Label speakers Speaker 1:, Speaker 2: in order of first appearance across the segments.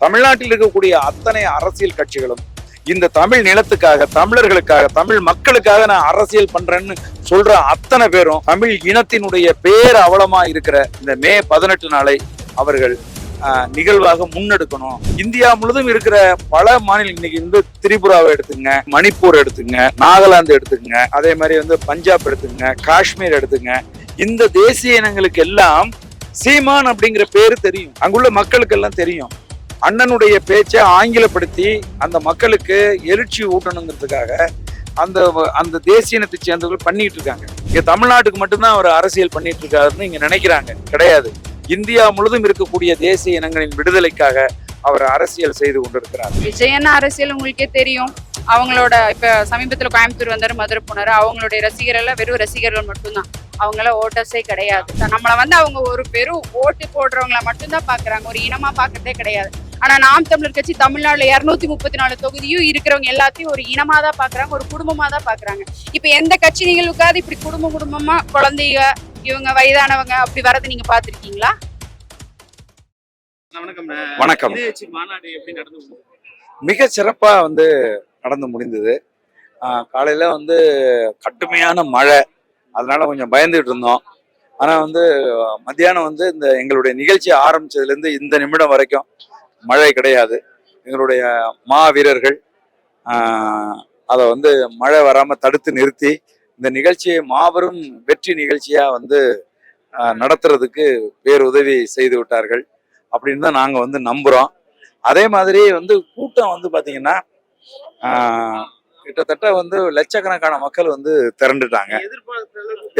Speaker 1: தமிழ்நாட்டில் இருக்கக்கூடிய அத்தனை அரசியல் கட்சிகளும் இந்த தமிழ் நிலத்துக்காக தமிழர்களுக்காக தமிழ் மக்களுக்காக நான் அரசியல் பண்றேன்னு சொல்ற அத்தனை பேரும் தமிழ் இனத்தினுடைய பேர் அவலமா இருக்கிற இந்த மே பதினெட்டு நாளை அவர்கள் நிகழ்வாக முன்னெடுக்கணும். இந்தியா முழுதும் இருக்கிற பல மாநிலம் இன்னைக்கு வந்து திரிபுராவை எடுத்துங்க மணிப்பூர் எடுத்துங்க நாகாலாந்து எடுத்துங்க அதே மாதிரி வந்து பஞ்சாப் எடுத்துங்க காஷ்மீர் எடுத்துங்க இந்த தேசிய இனங்களுக்கு எல்லாம் சீமான் அப்படிங்கிற பேரு தெரியும். அங்குள்ள மக்களுக்கு எல்லாம் தெரியும். அண்ணனுடைய பேச்சை ஆங்கிலப்படுத்தி அந்த மக்களுக்கு எழுச்சி ஊட்டணுங்கிறதுக்காக அந்த அந்த தேசிய இனத்தை சேர்ந்தவர்கள் பண்ணிட்டு இருக்காங்க. இங்க தமிழ்நாட்டுக்கு மட்டும்தான் அவர் அரசியல் பண்ணிட்டு இருக்காருன்னு இங்க நினைக்கிறாங்க. கிடையாது. இந்தியா முழுதும் இருக்கக்கூடிய தேசிய இனங்களின் விடுதலைக்காக அவர் அரசியல் செய்து கொண்டிருக்கிறார்.
Speaker 2: விஜயன் அரசியல் உங்களுக்கே தெரியும். அவங்களோட இப்ப சமீபத்துல கோயம்புத்தூர் வந்தாரு மதுரை போனாரு. அவங்களுடைய ரசிகர்கள் எல்லாம் வெறும் ரசிகர்கள் மட்டும்தான். அவங்கள ஓட்டர்ஸே கிடையாது. நம்மளை வந்து அவங்க ஒரு பெரும் ஓட்டு போடுறவங்கள மட்டும்தான் பாக்குறாங்க. ஒரு இனமா பாக்குறதே கிடையாது. ஆனா நாம் தமிழர் கட்சி தமிழ்நாடுல இருநூத்தி முப்பத்தி நாலு தொகுதியும் இருக்கிறவங்க எல்லாத்தையும் ஒரு இனமா தான் பாக்குறாங்க ஒரு குடும்பமா தான் பாக்குறாங்க. இப்ப எந்த கட்சி நிகழ்வுக்காவது இப்படி குடும்ப குடும்பமா குழந்தைங்க இவங்க வயதானவங்க அப்படி வரது நீங்க பாத்திருக்கீங்களா
Speaker 3: வணக்கம்?
Speaker 1: மிக சிறப்பா வந்து நடந்து முடிந்தது. ஆஹ் காலையில வந்து கடுமையான மழை. அதனால கொஞ்சம் பயந்துட்டு இருந்தோம். ஆனா வந்து மத்தியானம் வந்து இந்த எங்களுடைய நிகழ்ச்சி ஆரம்பிச்சதுல இருந்து இந்த நிமிடம் வரைக்கும் மழை கிடையாது. எங்களுடைய மா வீரர்கள் அதை வந்து மழை வராமல் தடுத்து நிறுத்தி இந்த நிகழ்ச்சியை மாபெரும் வெற்றி நிகழ்ச்சியாக வந்து ஆஹ் நடத்துறதுக்கு பேருதவி செய்து விட்டார்கள். அப்படின்னு தான் நாங்கள் வந்து நம்புகிறோம் அதே மாதிரி வந்து கூட்டம் வந்து பார்த்திங்கன்னா கிட்டத்தட்ட வந்து லட்சக்கணக்கான மக்கள் வந்து திரண்டுட்டாங்க.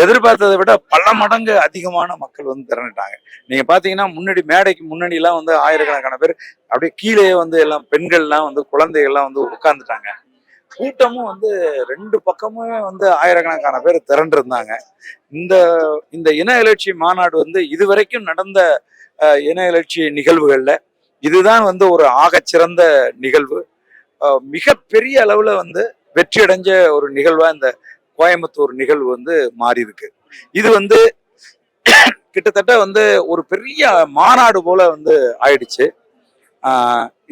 Speaker 1: எதிர்பார்த்ததை விட பல மடங்கு அதிகமான மக்கள் வந்து திரண்டுட்டாங்க. நீங்க பாத்தீங்கன்னா முன்னாடி மேடைக்கு முன்னாடி எல்லாம் வந்து ஆயிரக்கணக்கான பேர் அப்படியே கீழே வந்து எல்லாம் பெண்கள்லாம் வந்து குழந்தைகள்லாம் வந்து உட்கார்ந்துட்டாங்க. கூட்டமும் வந்து ரெண்டு பக்கமுமே வந்து ஆயிரக்கணக்கான பேர் திரண்டிருந்தாங்க. இந்த இந்த இன எழுச்சி மாநாடு வந்து இதுவரைக்கும் நடந்த இன எழுச்சி நிகழ்வுகள்ல இதுதான் வந்து ஒரு ஆகச்சிறந்த நிகழ்வு. அஹ், மிகப்பெரிய அளவுல வந்து வெற்றி அடைஞ்ச ஒரு நிகழ்வா இந்த கோயம்புத்தூர் நிகழ்வு வந்து மாறி இருக்கு இது வந்து கிட்டத்தட்ட வந்து ஒரு பெரிய மாநாடு போல வந்து ஆயிடுச்சு.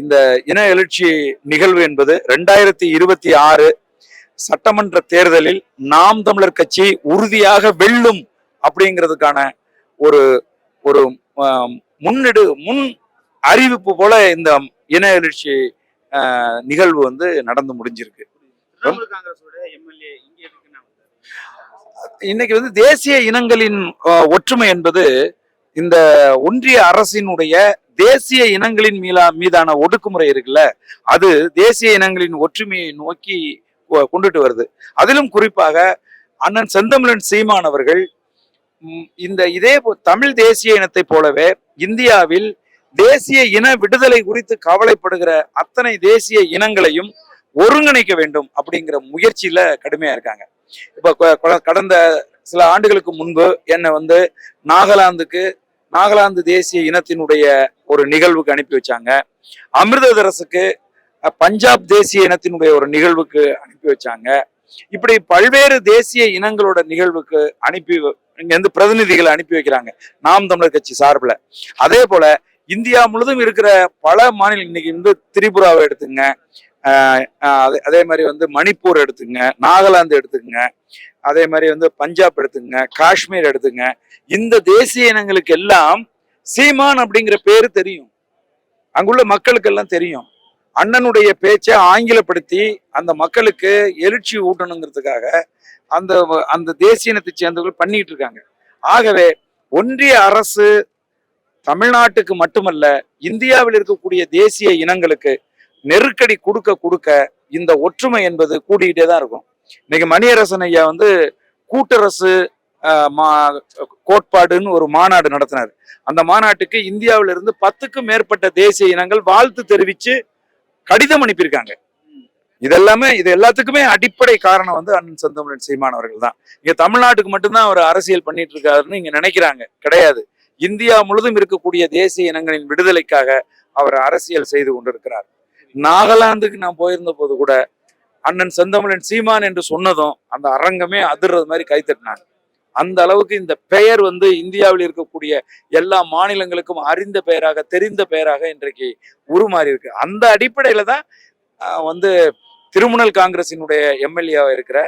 Speaker 1: இந்த இன எழுச்சி நிகழ்வு என்பது ரெண்டாயிரத்தி இருபத்தி ஆறு சட்டமன்ற தேர்தலில் நாம் தமிழர் கட்சி உறுதியாக வெல்லும் அப்படிங்கிறதுக்கான ஒரு ஒரு முன்னெடு முன் அறிவிப்பு போல இந்த இன எழுச்சி நிகழ்வு வந்து நடந்து முடிஞ்சிருக்கு. இன்னைக்கு வந்து தேசிய இனங்களின் ஒற்றுமை என்பது இந்த ஒன்றிய அரசினுடைய தேசிய இனங்களின் மீதா மீதான ஒடுக்குமுறை இருக்குல்ல அது தேசிய இனங்களின் ஒற்றுமையை நோக்கி கொண்டுட்டு வருது. அதிலும் குறிப்பாக அண்ணன் செந்தமிழன் சீமான் அவர்கள் ம், இந்த இதே போ- தமிழ் தேசிய இனத்தை போலவே இந்தியாவில் தேசிய இன விடுதலை குறித்து கவலைப்படுகிற அத்தனை தேசிய இனங்களையும் ஒருங்கிணைக்க வேண்டும் அப்படிங்கிற முயற்சியில கடுமையா இருக்காங்க. இப்ப கடந்த சில ஆண்டுகளுக்கு முன்பு என்னை வந்து நாகாலாந்துக்கு நாகாலாந்து தேசிய இனத்தினுடைய ஒரு நிகழ்வுக்கு அனுப்பி வச்சாங்க. அமிர்ததரசுக்கு பஞ்சாப் தேசிய இனத்தினுடைய ஒரு நிகழ்வுக்கு அனுப்பி வச்சாங்க. இப்படி பல்வேறு தேசிய இனங்களோட நிகழ்வுக்கு அனுப்பி இங்க இருந்து பிரதிநிதிகளை அனுப்பி வைக்கிறாங்க. நாம் தமிழர் கட்சி சார்பில். அதே போல இந்தியா முழுதும் இருக்கிற பல மாநிலம் இன்னைக்கு வந்து திரிபுராவை எடுத்துங்க அதே- அதே மாதிரி வந்து மணிப்பூர் எடுத்துங்க நாகாலாந்து எடுத்துங்க அதே மாதிரி வந்து பஞ்சாப் எடுத்துங்க காஷ்மீர் எடுத்துங்க இந்த தேசிய இனங்களுக்கு எல்லாம் சீமான் அப்படிங்கிற பேரு தெரியும். அங்குள்ள மக்களுக்கு எல்லாம் தெரியும். அண்ணனுடைய பேச்சை ஆங்கிலப்படுத்தி அந்த மக்களுக்கு எழுச்சி ஊட்டணுங்கிறதுக்காக அந்த அந்த தேசிய இனத்தை சேர்ந்தவர்கள் பண்ணிட்டு இருக்காங்க. ஆகவே ஒன்றிய அரசு தமிழ்நாட்டுக்கு மட்டுமல்ல இந்தியாவில் இருக்கக்கூடிய தேசிய இனங்களுக்கு நெருக்கடி கொடுக்க கொடுக்க இந்த ஒற்றுமை என்பது கூடிக்கிட்டே தான் இருக்கும். இன்னைக்கு மணியரசன் ஐயா வந்து கூட்டரசு ஆஹ், மா- கோட்பாடுன்னு ஒரு மாநாடு நடத்தினார். அந்த மாநாட்டுக்கு இந்தியாவில இருந்து பத்துக்கும் மேற்பட்ட தேசிய இனங்கள் வாழ்த்து தெரிவிச்சு கடிதம் அனுப்பியிருக்காங்க. இதெல்லாமே இது எல்லாத்துக்குமே அடிப்படை காரணம் வந்து அண்ணன் செந்தமிழன் சீமான் அவர்கள் தான். இங்க தமிழ்நாட்டுக்கு மட்டும்தான் அவர் அரசியல் பண்ணிட்டு இருக்காருன்னு இங்க நினைக்கிறாங்க. கிடையாது. இந்தியா முழுதும் இருக்கக்கூடிய தேசிய இனங்களின் விடுதலைக்காக அவர் அரசியல் செய்து கொண்டிருக்கிறார். நாகாலாந்துக்கு நான் போயிருந்த போது கூட அண்ணன் செந்தமிழன் சீமான் என்று சொன்னதும் அந்த அரங்கமே அதிர்றது மாதிரி கைத்தட்டினாங்க அந்த அளவுக்கு இந்த பெயர் வந்து இந்தியாவில் இருக்கக்கூடிய எல்லா மாநிலங்களுக்கும் அறிந்த பெயராக தெரிந்த பெயராக இன்றைக்கு உருமாறி இருக்கு. அந்த அடிப்படையில தான் வந்து திருமுனல் காங்கிரசினுடைய எம்எல்ஏவா இருக்கிற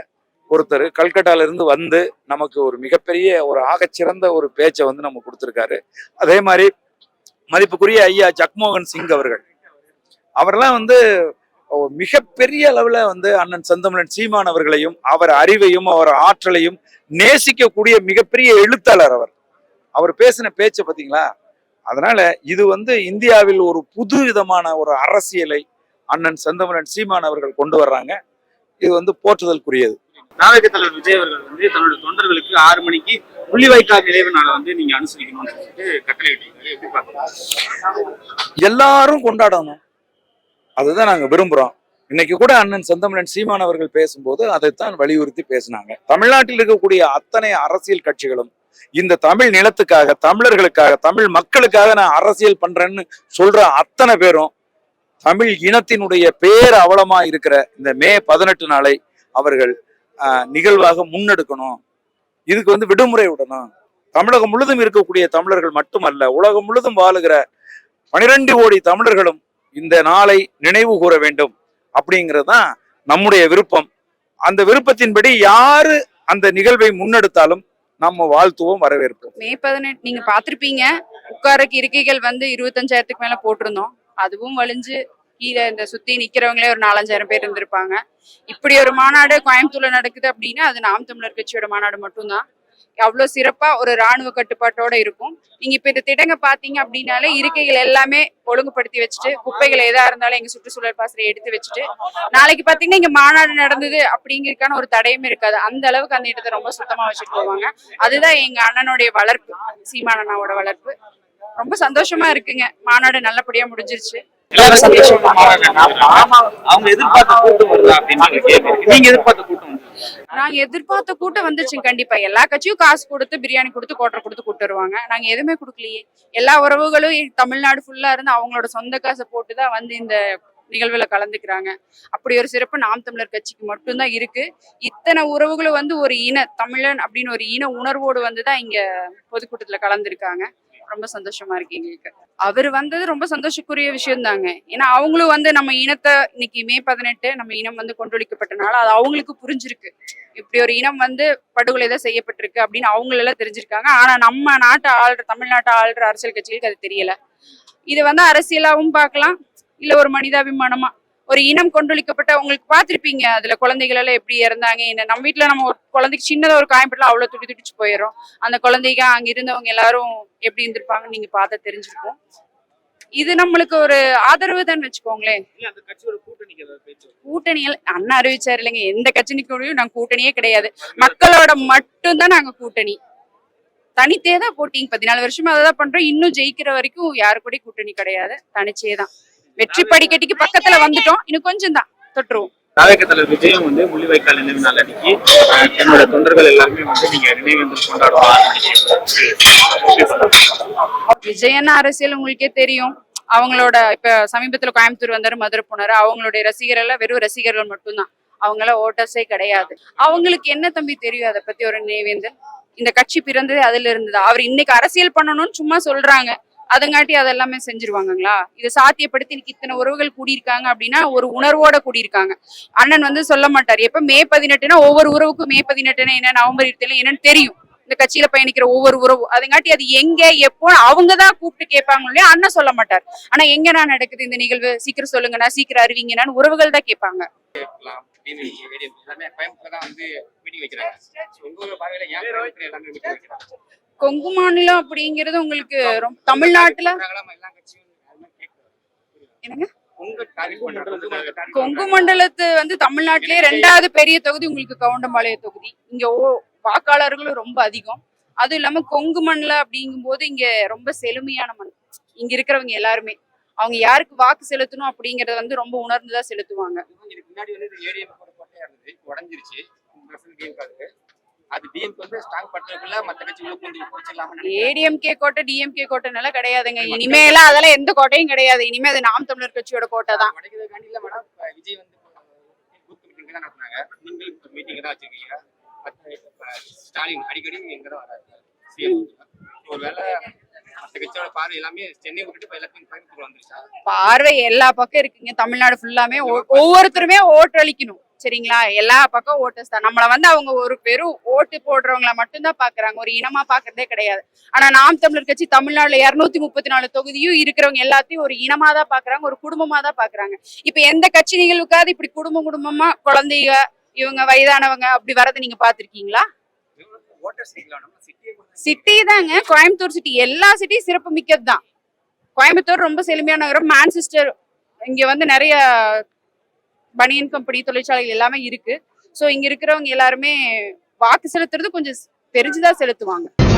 Speaker 1: ஒருத்தர் கல்கட்டால இருந்து வந்து நமக்கு ஒரு மிகப்பெரிய ஒரு ஆகச்சிறந்த ஒரு பேச்சை வந்து நம்ம கொடுத்துருக்காரு. அதே மாதிரி மதிப்புக்குரிய ஐயா ஜக்மோகன் சிங் அவர்கள் அவரெல்லாம் வந்து மிகப்பெரிய அளவுல வந்து அண்ணன் செந்தமிழன் சீமான் அவர்களையும் அவர் அறிவையும் அவர் ஆற்றலையும் நேசிக்கக்கூடிய மிகப்பெரிய எழுத்தாளர் அவர். அவர் பேசின பேச்சை பாத்தீங்களா? அதனால இது வந்து இந்தியாவில் ஒரு புது விதமான ஒரு அரசியலை அண்ணன் செந்தமிழன் சீமான் அவர்கள் கொண்டு வர்றாங்க. இது வந்து போற்றுதலுக்குரியது.
Speaker 3: நாயக தலைவர் விஜய் அவர்கள் வந்து தன்னோட தொண்டர்களுக்கு ஆறு மணிக்கு முள்ளிவாய்க்கால் நினைவு நாளை வந்து நீங்க அனுசரிக்கணும்னு சொல்லிட்டு கட்டளை
Speaker 1: எல்லாரும் கொண்டாடணும். அதுதான் நாங்க விரும்புறோம். இன்னைக்கு கூட அண்ணன் செந்தமிழன் சீமான் அவர்கள் பேசும்போது அதைத்தான் வலியுறுத்தி பேசினாங்க. தமிழ்நாட்டில் இருக்கக்கூடிய அத்தனை அரசியல் கட்சிகளும் இந்த தமிழ் நிலத்துக்காக தமிழர்களுக்காக தமிழ் மக்களுக்காக நான் அரசியல் பண்றேன்னு சொல்ற அத்தனை பேரும் தமிழ் இனத்தினுடைய பேர் அவலமா இருக்கிற இந்த மே பதினெட்டு நாளை அவர்கள் ஆஹ், நிகழ்வாக முன்னெடுக்கணும். இதுக்கு வந்து விடுமுறை விடணும். தமிழகம் முழுதும் இருக்கக்கூடிய தமிழர்கள் மட்டுமல்ல உலகம் முழுதும் வாழுகிற பனிரெண்டு கோடி தமிழர்களும் இந்த நாளை நினைவு கூற வேண்டும் அப்படிங்கிறது தான் நம்முடைய விருப்பம். அந்த விருப்பத்தின்படி யாரு அந்த நிகழ்வை முன்னெடுத்தாலும் நம்ம வாழ்த்துவோம் வரவேற்போம்.
Speaker 2: மே பதினெட்டு நீங்க பாத்திருப்பீங்க உட்காரக்கு இருக்கைகள் வந்து இருபத்தஞ்சாயிரத்துக்கு மேல போட்டிருந்தோம். அதுவும் வலிஞ்சு கீழே இந்த சுத்தி நிக்கிறவங்களே ஒரு நாலஞ்சாயிரம் பேர் இருந்திருப்பாங்க. இப்படி ஒரு மாநாடு கோயம்புத்தூர்ல நடக்குது அப்படின்னா அது நாம் தமிழர் கட்சியோட மாநாடு மட்டும்தான். அவ்வளோ சிறப்பாக ஒரு ராணுவ கட்டுப்பாட்டோட இருக்கும். நீங்க இப்போ இந்த திடங்க பாத்தீங்க அப்படின்னாலே இருக்கைகள் எல்லாமே ஒழுங்குபடுத்தி வச்சுட்டு குப்பைகள் எதா இருந்தாலும் எங்க சுற்றுச்சூழல் பாசறை எடுத்து வச்சுட்டு நாளைக்கு பாத்தீங்கன்னா இங்க மாநாடு நடந்தது அப்படிங்கிறதுக்கான ஒரு தடையும் இருக்காது. அந்த அளவுக்கு அந்த இடத்தை ரொம்ப சுத்தமா வச்சுட்டு போவாங்க. அதுதான் எங்க அண்ணனுடைய வளர்ப்பு சீமான் அண்ணாவோட வளர்ப்பு. ரொம்ப சந்தோஷமா இருக்குங்க. மாநாடு நல்லபடியா முடிஞ்சிருச்சு.
Speaker 3: அவங்க எதிர்பார்த்த கூட்டம் வருதா அப்படின்னு நீங்க எதிர்பார்த்த
Speaker 2: நாங்க எதிர்பார்த்த கூட்டம் வந்துச்சுங்க கண்டிப்பா. எல்லா கட்சியும் காசு கொடுத்து பிரியாணி கொடுத்து கோட்டரை கொடுத்து கூட்டு வருவாங்க நாங்க எதுவுமே கொடுக்கலையே. எல்லா உறவுகளும் தமிழ்நாடு ஃபுல்லா இருந்து அவங்களோட சொந்த காசை போட்டுதான் வந்து இந்த நிகழ்வுல கலந்துக்கிறாங்க. அப்படி ஒரு சிறப்பு நாம் தமிழர் கட்சிக்கு மட்டும்தான் இருக்கு. இத்தனை உறவுகளும் வந்து ஒரு இன தமிழன் அப்படின்னு ஒரு இன உணர்வோடு வந்து தான் இங்க பொதுக்கூட்டத்துல கலந்துருக்காங்க. ரொம்ப சந்தோஷமா இருக்கு எங்களுக்கு. அவர் வந்தது ரொம்ப சந்தோஷக்குரிய விஷயம் தாங்க ஏன்னா அவங்களும் வந்து நம்ம இனத்தை இன்னைக்கு மே பதினெட்டு நம்ம இனம் வந்து கொண்டொழிக்கப்பட்டனால அது அவங்களுக்கு புரிஞ்சிருக்கு. இப்படி ஒரு இனம் வந்து படுகொலை தான் செய்யப்பட்டிருக்கு அப்படின்னு அவங்களெல்லாம் தெரிஞ்சிருக்காங்க. ஆனா நம்ம நாட்டை ஆள்ற தமிழ்நாட்டை ஆள்ற அரசியல் கட்சிகளுக்கு அது தெரியல. இது வந்து அரசியலாவும் பார்க்கலாம். இல்ல ஒரு மனிதாபிமானமா ஒரு இனம் கொண்டொழிக்கப்பட்ட உங்களுக்கு பார்த்திருப்பீங்க. அதுல குழந்தைகள் எல்லாம் எப்படி இறந்தாங்க என்ன? நம்ம வீட்ல நம்ம ஒரு குழந்தைக்கு சின்னதா ஒரு காயப்படல அவ்வளவு துடி துடிச்சு போயிடும் அந்த குழந்தைங்க அங்க இருந்தவங்க எல்லாரும் எப்படி இருந்திருப்பாங்க நீங்க பார்த்தா தெரிஞ்சிருக்கும். இது நம்மளுக்கு ஒரு ஆதரவு தான் வச்சுக்கோங்களேன்? கூட்டணியில் அண்ணா அறிவிச்சாரு இல்லைங்க. எந்த கட்சிக்கும் நாங்க கூட்டணியே கிடையாது. மக்களோட மட்டும்தான் நாங்க கூட்டணி. தனித்தே தான் போட்டிங்க. பதினாலு வருஷமா அதை தான் பண்றோம். இன்னும் ஜெயிக்கிற வரைக்கும் யாரு கூட கூட்டணி கிடையாது. தனிச்சே தான் வெற்றி படிக்கட்டிக்கு பக்கத்துல வந்துட்டோம். இன்னும் கொஞ்சம் தான். தொட்டுருவோம்.
Speaker 3: நாயக தலைவர் விஜயம் வந்து முள்ளிவாய்க்கால் நினைவு நாள் அன்னைக்கு என்னோட தொண்டர்கள் எல்லாருமே வந்து நீங்க நினைவேந்தல் கொண்டாடுவோம்?
Speaker 2: விஜயன் அரசியல் உங்களுக்கே தெரியும். அவங்களோட இப்ப சமீபத்துல கோயம்புத்தூர் வந்தாரு மதுரை போனாரு. அவங்களுடைய ரசிகர்கள் எல்லாம் வெறும் ரசிகர்கள் மட்டும்தான். அவங்கள ஓட்டர்ஸே கிடையாது. அவங்களுக்கு என்ன தம்பி தெரியும் அதை பத்தி ஒரு நினைவேந்தல்? இந்த கட்சி பிறந்ததே அதுல இருந்தது அவர் இன்னைக்கு அரசியல் பண்ணணும்னு சும்மா சொல்றாங்க. அதங்காட்டி அதெல்லாமே செஞ்சிருவாங்கங்களா? இதை சாத்தியப்படுத்தி இன்னைக்கு இத்தனை உறவுகள் கூடியிருக்காங்க அப்படின்னா ஒரு உணர்வோட கூடியிருக்காங்க. அண்ணன் வந்து சொல்ல மாட்டார். எப்ப? மே பதினெட்டுனா ஒவ்வொரு உறவுக்கும் மே பதினெட்டுனா என்ன? நவம்பர் இருபத்தி என்னன்னு தெரியும். இந்த கட்சியில பயணிக்கிற ஒவ்வொரு உறவு. அதங்காட்டி அது எங்க எப்போ அவங்க தான் கூப்பிட்டு கேட்பாங்க இல்லையா அண்ணன் சொல்ல மாட்டார். ஆனா எங்கண்ணா நடக்குது இந்த நிகழ்வு? சீக்கிரம் சொல்லுங்கண்ணா சீக்கிரம் அறிவிங்கண்ணான்னு உறவுகள் தான் கேட்பாங்க.
Speaker 4: எல்லாமே தான் வந்து மீட்டிங் வைக்கிறாங்க. உங்க பார்வையில ஏன் எல்லாமே மீட்டிங் வைக்கிறாங்க?
Speaker 2: கொங்கு மாநிலம் அப்படிங்கிறது உங்களுக்கு ரொம்ப- தமிழ்நாட்டுல? என்னங்க?
Speaker 4: கொங்கு மண்டலத்து
Speaker 2: வந்து தமிழ்நாட்டிலேயே ரெண்டாவது பெரிய தொகுதி உங்களுக்கு கவுண்டம்பாளைய தொகுதி. இங்க ஓ வாக்காளர்களும் ரொம்ப அதிகம். அதுவும் இல்லாம கொங்கு மண்ணில் அப்படிங்கும்போது இங்க ரொம்ப செழுமையான மண். இங்க இருக்கிறவங்க எல்லாருமே. அவங்க யாருக்கு வாக்கு செலுத்தணும் அப்படிங்கறத வந்து ரொம்ப உணர்ந்துதான் செலுத்துவாங்க.
Speaker 4: அது டிஎம்கே வந்து ஸ்ட்ராங் பண்றதுக்குள்ள மத்த கட்சி உள்ள பூந்து பிடிச்சிடலாம்னு நினைக்கிறேன்
Speaker 2: ஏடிஎம்கே கோட்டை டிஎம்கே கோட்டைனால கிடையாதுங்க. இனிமேலாம் அதெல்லாம் எந்த கோட்டையும் கிடையாது. இனிமே அது நாம் தமிழர் கட்சியோட கோட்டை தான்.
Speaker 4: இல்ல மேடம் விஜய் வந்து பூத் மீட்டிங் தான் நடத்துனாங்க. நீங்களும் மீட்டிங் தான் வச்சிருக்கீங்க ஸ்டாலின் அடிக்கடி இங்க தான் வராரு சிஎம் ஒருவேளை பார்வை எல்லாமே
Speaker 2: எல்லா பக்கம் இருக்குங்க. தமிழ்நாடு ஃபுல்லாமே ஒவ்வொருத்தருமே ஓட்டு அளிக்கணும் சரிங்களா? எல்லா பக்கம் ஓட்டர்ஸ் தான். நம்மள வந்து அவங்க ஒரு பெரும் ஓட்டு போடுறவங்கள மட்டும்தான் பாக்குறாங்க. ஒரு இனமா பாக்குறதே கிடையாது. ஆனா நாம் தமிழர் கட்சி தமிழ்நாடுல இருநூத்தி முப்பத்தி நாலு தொகுதியும் இருக்கிறவங்க எல்லாத்தையும் ஒரு இனமா தான் பாக்குறாங்க. ஒரு குடும்பமா தான் பாக்குறாங்க. இப்ப எந்த கட்சி நிகழ்வுக்காவது இப்படி குடும்பம் குடும்பமா குழந்தைங்க இவங்க வயதானவங்க அப்படி வரதை நீங்க பாத்திருக்கீங்களா? சிட்டி தாங்க. கோயம்புத்தூர் சிட்டி. எல்லா சிட்டியும் சிறப்பு மிக்கது தான் கோயம்புத்தூர் ரொம்ப செழுமையான நகரம் மான்செஸ்டர் இங்க வந்து நிறைய பனியன் கம்பெனி தொழிற்சாலைகள் எல்லாமே இருக்கு. ஸோ இங்க இருக்கிறவங்க எல்லாருமே வாக்கு செலுத்துறது கொஞ்சம் தெரிஞ்சுதான் செலுத்துவாங்க.